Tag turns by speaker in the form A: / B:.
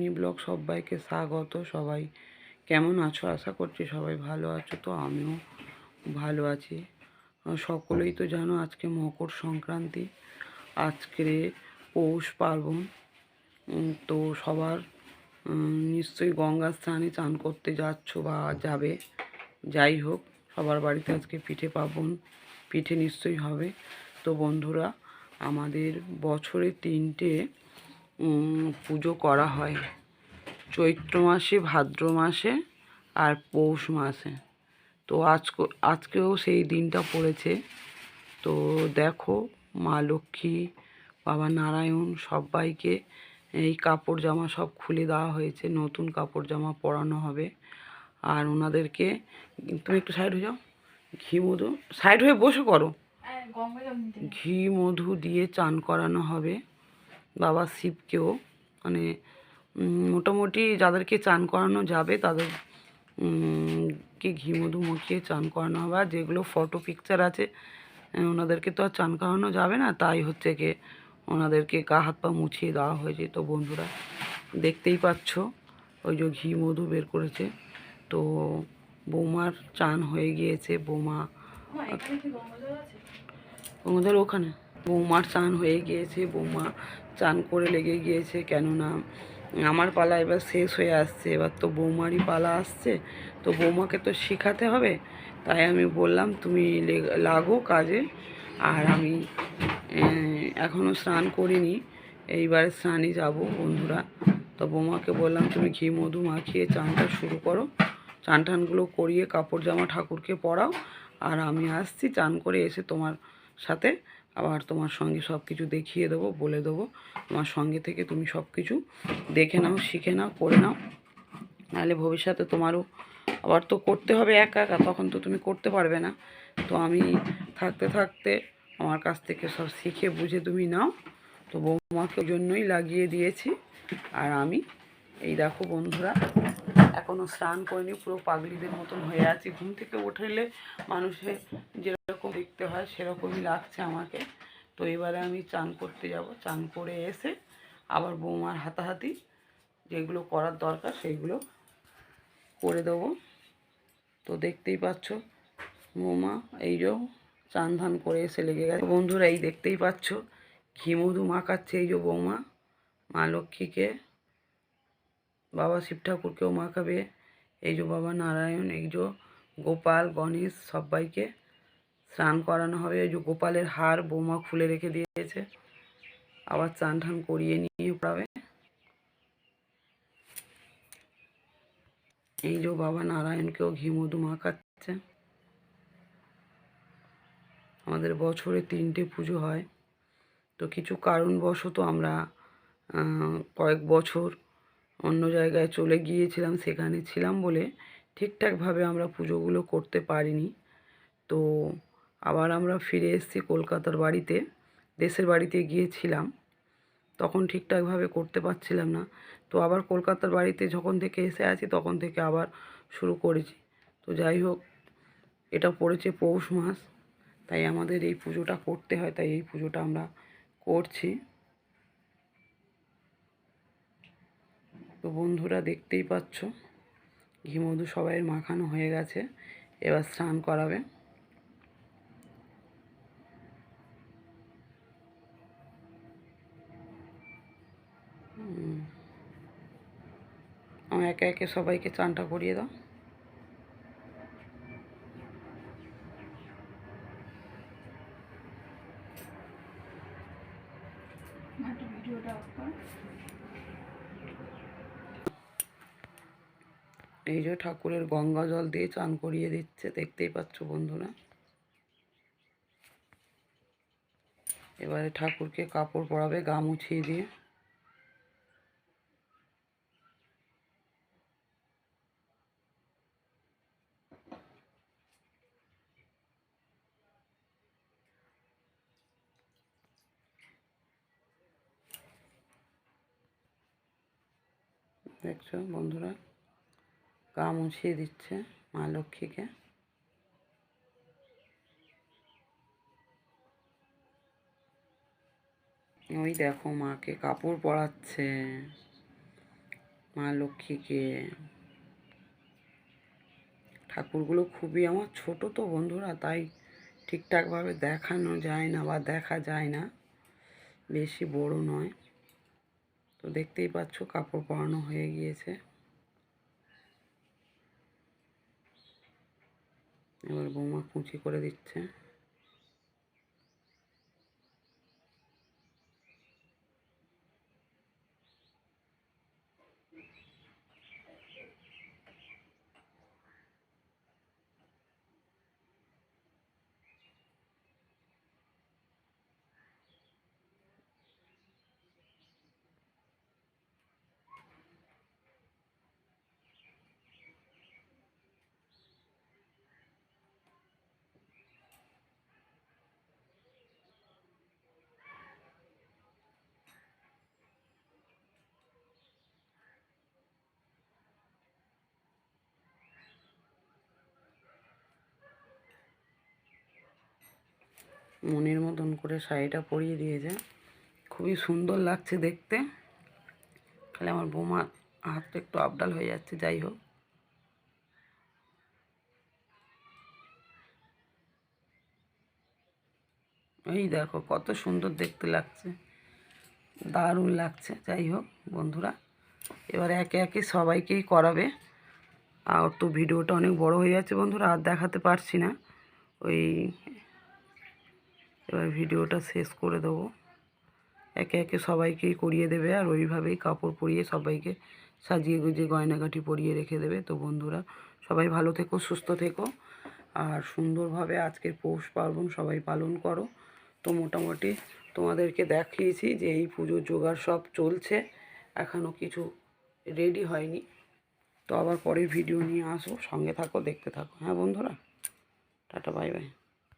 A: Mini blog সবাইকে স্বাগত সবাই। কেমন আছো? আশা করছি সবাই ভালো আছো। তো আমিও ভালো আছি। সকলেই তো জানো আজকে মকর সংক্রান্তি। আজকে পৌষ পার্বণ। তো সবার নিশ্চয়ই গঙ্গা স্নানে চান করতে যাচ্ছ বা যাবে। যাই হোক, সবার বাড়িতে আজকে পিঠে পার্বণ। পিঠে নিশ্চয়ই হবে। তো বন্ধুরা, আমাদের বছরে তিনটে পুজো করা হয়। চৈত্র মাসে ভাদ্র মাসে আর পৌষ মাসে। তো আজকে আজকেও সেই দিনটা পড়েছে। তো দেখো মা লক্ষ্মী বাবা নারায়ণ সবাইকে এই কাপড় জামা সব খুলে দেওয়া হয়েছে। নতুন কাপড় জামা পরানো হবে। আর ওনাদেরকে তুমি একটু সাইড হয়ে যাও। ঘি মধু সাইড হয়ে বসে করো ঘি মধু দিয়ে চান করানো হবে। বাবা শিবকেও। মানে মোটামুটি যাদেরকে চান করানো যাবে তাদের কে ঘি মধু মাখিয়ে চান করানো হবে। আর যেগুলো ফটো পিকচার আছে ওনাদেরকে তো আর চান করানো যাবে না। তাই হচ্ছে কি ওনাদেরকে গা হাত পা মুছিয়ে দেওয়া হয়েছে। তো বন্ধুরা দেখতেই পাচ্ছ ওই যে ঘি মধু বের করেছে। তো বৌমার চান হয়ে গিয়েছে। বৌমা ওখানে। বৌমার চান হয়ে গিয়েছে, বৌমা চান করে লেগে গিয়েছে, কেননা আমার পালা এবার শেষ হয়ে আসছে। এবার তো বৌমারই পালা আসছে, তো বৌমাকে তো শেখাতে হবে। তাই আমি বললাম, তুমি লাগো কাজে। আর আমি এখনও স্নান করিনি, এইবারে স্নানই যাব বন্ধুরা। তো বৌমাকে বললাম, তুমি ঘি, মধু মাখিয়ে চানটা শুরু করো। চান টানগুলো করিয়ে কাপড় জামা ঠাকুরকে পরাও। আর আমি আসছি, চান করে এসে তোমার সাথে আবার তোমার সঙ্গে সব কিছু দেখিয়ে দেবো, বলে দেবো। তোমার সঙ্গে থেকে তুমি সব কিছু দেখে নাও, শিখে নাও, করে নাও। নাহলে ভবিষ্যতে তোমারও আবার তো করতে হবে একা একা, তখন তো তুমি করতে পারবে না। তো আমি থাকতে থাকতে আমার কাছ থেকে সব শিখে বুঝে তুমি নাও। তো বৌমাকে জন্যই লাগিয়ে দিয়েছি। আর আমি, এই দেখো বন্ধুরা এখনও স্নান করিনি, পুরো পাগলিদের মতন হয়ে আছি। ঘুম থেকে উঠলে মানুষের যেরকম দেখতে হয় সেরকমই লাগছে আমাকে। তো এবারে আমি চান করতে যাব। চান করে এসে আবার বৌমার হাতাহাতি যেগুলো করার দরকার সেইগুলো করে দেবো। তো দেখতেই পাচ্ছ বৌমা এই যে চান ধান করে এসে লেগে গেছে। বন্ধুরা এই দেখতেই পাচ্ছ ঘি মধু মাখাচ্ছে এই যে বৌমা, মা লক্ষ্মীকে। বাবা শিব ঠাকুরকেও মাখাবে। এই যে বাবা নারায়ণ, এই যে গোপাল, গণেশ সবাইকে স্নান করানো হবে। এই যে গোপালের হার বৌমা খুলে রেখে দিয়েছে। আবার চান ঠান করিয়ে নিয়ে পড়াবে। এই যে বাবা নারায়ণকেও ঘি, মধু মাখাচ্ছে। আমাদের বছরে তিনটে পুজো হয়। তো কিছু কারণবশত আমরা কয়েক বছর অন্য জায়গায় চলে গিয়েছিলাম, সেখানে ছিলাম বলে ঠিকঠাকভাবে আমরা পুজোগুলো করতে পারিনি। তো আবার আমরা ফিরে এসেছি কলকাতার বাড়িতে, দেশের বাড়িতে গিয়েছিলাম। তখন ঠিকঠাকভাবে করতে পারছিলাম না। তো আবার কলকাতার বাড়িতে যখন থেকে এসে আছি, তখন থেকে আবার শুরু করেছি। তো যাই হোক, এটা পড়েছে পৌষ মাস, তাই আমাদের এই পুজোটা করতে হয়, তাই এই পুজোটা আমরা করছি। তো বন্ধুরা দেখতেই পাচ্ছ, ঘিমধু সবাই মাখানো হয়ে গেছে, এবার স্নান করাবে। আমার একে একে সবাইকে চানটা করিয়ে দাও এই যে ঠাকুরের গঙ্গা জল দিয়ে চান করিয়ে দিচ্ছে, দেখতেই পাচ্ছ বন্ধুরা। এবারে ঠাকুরকে কাপড় পরাবে গা মুছিয়ে দিয়ে। দেখছ বন্ধুরা? গা মুছিয়ে দিচ্ছে মা লক্ষ্মীকে। ওই দেখো মাকে কাপড় পরাচ্ছে মা লক্ষ্মীকে। ঠাকুরগুলো খুবই, আমার ছোট তো বন্ধুরা, তাই ঠিকঠাকভাবে দেখানো যায় না বা দেখা যায় না, বেশি বড় নয়। তো দেখতেই পাচ্ছ কাপড় পরানো হয়ে গিয়েছে। এবার বৌমা কুচি করে দিচ্ছে। মনের মতন করে শাড়িটা পরিয়ে দিয়েছে। খুবই সুন্দর লাগছে দেখতে। খালি আমার বৌমার হাতটা একটু আপডাল হয়ে যাচ্ছে, যাই হোক। এই দেখো, কত সুন্দর দেখতে লাগছে। দারুণ লাগছে, যাই হোক বন্ধুরা। এবার একে একে সবাইকেই করাবে। আর তো ভিডিওটা অনেক বড় হয়ে যাচ্ছে বন্ধুরা, আর দেখাতে পারছি না। ওই এবার ভিডিওটা শেষ করে দেবো। একে একে সবাইকেই করিয়ে দেবে আর ওইভাবেই কাপড় পরিয়ে সবাইকে সাজিয়ে গুজিয়ে গয়নাগাটি পরিয়ে রেখে দেবে। তো বন্ধুরা, সবাই ভালো থেকো, সুস্থ থেকো। আর সুন্দরভাবে আজকের পৌষ পার্বণ সবাই পালন করো। তো মোটামুটি তোমাদেরকে দেখিয়েছি যে এই পুজোর জোগাড় সব চলছে। এখনও কিছু রেডি হয়নি। তো আবার পরের ভিডিও নিয়ে আসো সঙ্গে থাকো, দেখতে থাকো। হ্যাঁ বন্ধুরা, টাটা, বাই বাই।